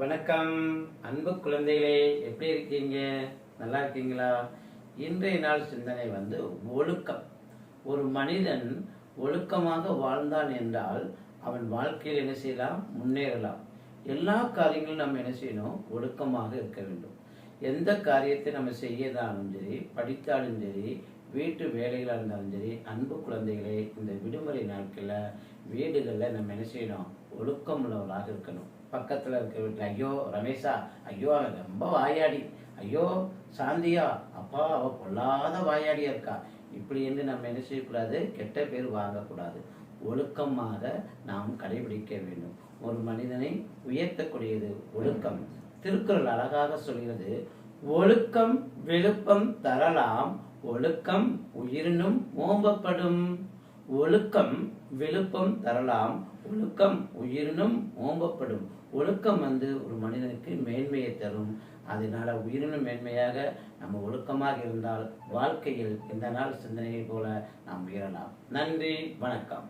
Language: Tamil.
வணக்கம். அன்பு குழந்தைகளே எப்படி இருக்கீங்க? நல்லா இருக்கீங்களா? இன்றைய நாள் சிந்தனை வந்து ஒழுக்கம். ஒரு மனிதன் ஒழுக்கமாக வாழ்ந்தான் என்றால் அவன் வாழ்க்கையில் என்ன செய்யலாம்? முன்னேறலாம். எல்லா காரியங்களும் நம்ம என்ன செய்யணும்? ஒழுக்கமாக இருக்க வேண்டும். எந்த காரியத்தை நம்ம செய்யதாலும் சரி படித்தாலும் சரி வீட்டு வேலைகளாக இருந்தாலும் சரி அன்பு குழந்தைகளை இந்த விடுமுறை நாட்களில் வீடுகளில் நம்ம என்ன செய்யணும்? ஒழுக்கம் உள்ளவர்களாக இருக்கணும். பக்கத்தில் இருக்க வீட்டில் ஐயோ ரமேஷா ஐயோ அவன் ரொம்ப வாயாடி. ஐயோ சாந்தியா அப்பா அவ பொல்லாத வாயாடியா இருக்கா? இப்படி என்று நம்ம என்ன செய்யக்கூடாது? கெட்ட பேர் வாங்கக்கூடாது. ஒழுக்கமாக நாம் கடைபிடிக்க வேண்டும். ஒரு மனிதனை உயர்த்தக்கூடியது ஒழுக்கம். திருக்குறள் அழகாக சொல்கிறது ஒழுக்கம் விழுப்பம் தரலாம் ஒழுக்கம் உயிரினும் ஓம்பப்படும். ஒழுக்கம் விழுப்பம் தரலாம் ஒழுக்கம் உயிரினும் ஓம்பப்படும். ஒழுக்கம் வந்து ஒரு மனிதனுக்கு மேன்மையை தரும். அதனால உயிரினும் மேன்மையாக நம்ம ஒழுக்கமாக இருந்தால் வாழ்க்கையில் இந்த நாள் சிந்தனையை போல நாம் உயரலாம். நன்றி வணக்கம்.